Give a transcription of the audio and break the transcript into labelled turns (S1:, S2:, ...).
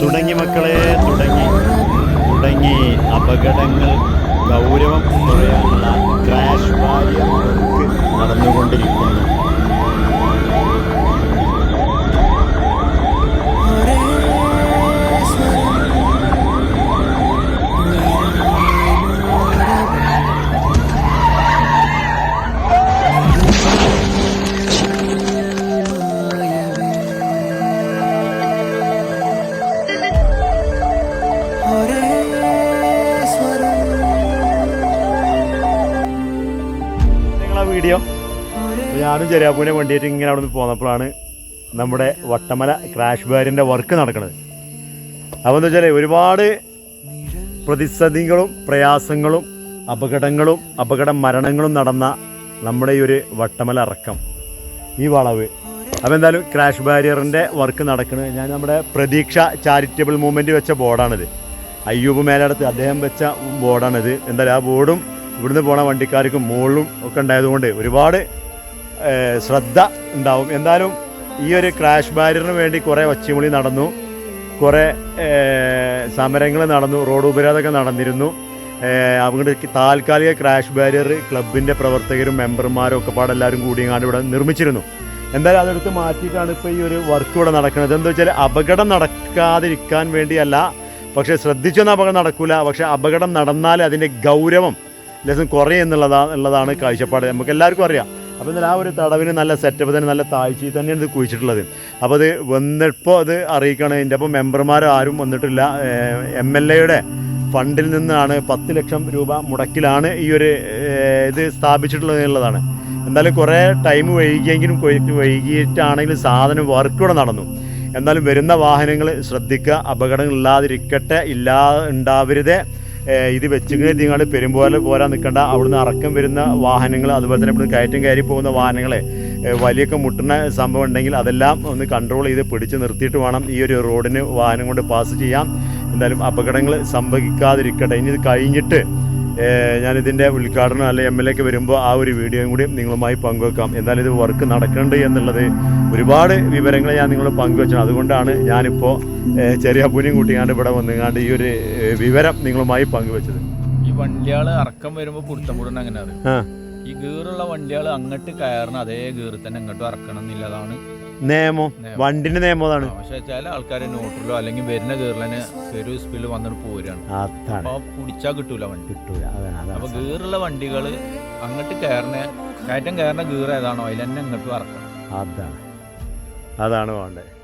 S1: തുടങ്ങി മക്കളെ തുടങ്ങി. തുടങ്ങി അപകടങ്ങൾ ഗൗരവം കുറയാനുള്ള ക്രാഷ് ബാരിയർ നടന്നുകൊണ്ടിരിക്കുന്നു. വീഡിയോ? ഞാനും ചെറിയാപ്പൂനെ വണ്ടിയിട്ട് ഇങ്ങനെ അവിടെ നിന്ന് പോന്നപ്പോഴാണ് നമ്മുടെ വട്ടമല ക്രാഷ് ബാരിന്റെ വർക്ക് നടക്കുന്നത് അപ്പോൾ എന്താ വെച്ചാൽ ഒരുപാട് പ്രതിസന്ധികളും പ്രയാസങ്ങളും അപകടങ്ങളും അപകട മരണങ്ങളും നടന്ന നമ്മുടെ ഈ ഒരു വട്ടമല ഇറക്കം ഈ വളവ്. അപ്പോൾ എന്തായാലും ക്രാഷ് ബാരിയറിന്റെ വർക്ക് നടക്കുന്നത് ഞാൻ നമ്മുടെ പ്രതീക്ഷ ചാരിറ്റബിൾ മൂവ്മെന്റ് വെച്ച ബോർഡാണിത് അയ്യൂബ് മേലടത്ത് അദ്ദേഹം വെച്ച ബോർഡാണിത്. എന്തായാലും ആ ബോർഡും ഇവിടുന്ന് പോണ വണ്ടിക്കാർക്കും മുകളിലും ഒക്കെ ഉണ്ടായതുകൊണ്ട് ഒരുപാട് ശ്രദ്ധ ഉണ്ടാവും. എന്തായാലും ഈ ഒരു ക്രാഷ് ബാരിയറിന് വേണ്ടി കുറേ ഒച്ചമുളി നടന്നു. കുറേ സമരങ്ങൾ നടന്നു. റോഡ് ഉപരോധമൊക്കെ നടന്നിരുന്നു. അവിടെ താൽക്കാലിക ക്രാഷ് ബാരിയർ ക്ലബിന്റെ പ്രവർത്തകരും മെമ്പർമാരും ഒക്കെ പാടെല്ലാവരും കൂടിയങ്ങാണ്ട് ഇവിടെ നിർമ്മിച്ചിരുന്നു. എന്തായാലും അതെടുത്ത് മാറ്റിയിട്ടാണ് ഇപ്പോൾ ഈ ഒരു വർക്ക് ഇവിടെ നടക്കുന്നത്. എന്താ വെച്ചാൽ അപകടം നടക്കാതിരിക്കാൻ വേണ്ടിയല്ല പക്ഷേ ശ്രദ്ധിച്ചൊന്നും അപകടം നടക്കില്ല പക്ഷേ അപകടം നടന്നാൽ അതിന്റെ ഗൗരവം ലെസൺ കുറയും എന്നുള്ളതാ എന്നുള്ളതാണ് കാഴ്ചപ്പാട്. നമുക്ക് എല്ലാവർക്കും അറിയാം. അപ്പോൾ എന്നാൽ ആ ഒരു തടവിന് നല്ല സെറ്റപ്പ് തന്നെ നല്ല താഴ്ചയിൽ തന്നെയാണ് ഇത് കുഴിച്ചിട്ടുള്ളത്. അപ്പോൾ അത് വന്നപ്പോൾ അത് അറിയിക്കണം. എന്റെ അപ്പോൾ മെമ്പർമാർ ആരും വന്നിട്ടില്ല. എം എൽ എയുടെ ഫണ്ടിൽ നിന്നാണ് പത്ത് ലക്ഷം രൂപ മുടക്കിലാണ് ഈ ഒരു ഇത് സ്ഥാപിച്ചിട്ടുള്ളത് എന്നുള്ളതാണ്. എന്തായാലും കുറേ ടൈം വൈകിയെങ്കിലും കൊയ്- വൈകിയിട്ടാണെങ്കിലും സാധനം വർക്ക് നടന്നു. എന്നാലും വരുന്ന വാഹനങ്ങൾ ശ്രദ്ധിക്കുക അപകടങ്ങൾ ഇല്ലാതിരിക്കട്ടെ ഇല്ലാ ഉണ്ടാവരുതേ. ഇത് വെച്ചിങ്ങനെ നിങ്ങൾ പെരുമ്പോലെ പോരാൻ നിൽക്കണ്ട. അവിടുന്ന് അറക്കം വരുന്ന വാഹനങ്ങൾ അതുപോലെ തന്നെ ഇവിടുന്ന് കയറ്റം കയറി പോകുന്ന വാഹനങ്ങളെ വലിയൊക്കെ മുട്ടുന്ന സംഭവം ഉണ്ടെങ്കിൽ അതെല്ലാം ഒന്ന് കൺട്രോൾ ചെയ്ത് പിടിച്ച് നിർത്തിയിട്ട് വേണം ഈ ഒരു റോഡിന് വാഹനം കൊണ്ട് പാസ് ചെയ്യാം എന്തായാലും അപകടങ്ങൾ സംഭവിക്കാതിരിക്കട്ടെ. ഇനി ഇത് കഴിഞ്ഞിട്ട് ഞാനിതിന്റെ ഉദ്ഘാടനം അല്ലെ എം എൽ എക്ക് വരുമ്പോൾ ആ ഒരു വീഡിയോയും കൂടി നിങ്ങളുമായി പങ്കുവെക്കാം. എന്നാലും ഇത് വർക്ക് നടക്കുന്നുണ്ട് എന്നുള്ളത് ഒരുപാട് വിവരങ്ങൾ ഞാൻ നിങ്ങൾ പങ്കുവെച്ചു അതുകൊണ്ടാണ് ഞാനിപ്പോൾ ചെറിയ പുനിയും കൂട്ടിയാണ്ട് ഇവിടെ വന്നുകാണ്ട് ഈ ഒരു വിവരം നിങ്ങളുമായി പങ്കുവെച്ചത്.
S2: ഈ വണ്ടിയാൾ ഇറക്കം വരുമ്പോൾ പുടുത്തം പുടുന്ന അങ്ങനെ ഈ ഗീറുള്ള വണ്ടിയാൾ അങ്ങോട്ട് കയറണം അതേ ഗീറിൽ തന്നെ അങ്ങോട്ടും ഇറക്കണം എന്നുള്ളതാണ്
S1: നിയമം. വണ്ടിന്റെ നിയമം അതാണ്
S2: പക്ഷെ ചില ആൾക്കാർ ന്യൂട്രലോ അല്ലെങ്കിൽ വരുന്ന ഗീറിൽ ഒരു സ്പീഡിൽ വന്നിട്ട് പോരാണ്.
S1: അതാണ്.
S2: അപ്പൊ പിടിച്ചാൽ കിട്ടൂല വണ്ടി.
S1: കിട്ടൂല. അതാണ്
S2: അപ്പൊ ഗീറുള്ള വണ്ടികൾ അങ്ങോട്ട് കയറണ കയറ്റം കയറുന്ന ഗീർ ഏതാണോ അതിൽ തന്നെ ഇങ്ങോട്ട് ഇറക്കണം
S1: അതാണ്. അതാണ് വേണ്ടത്.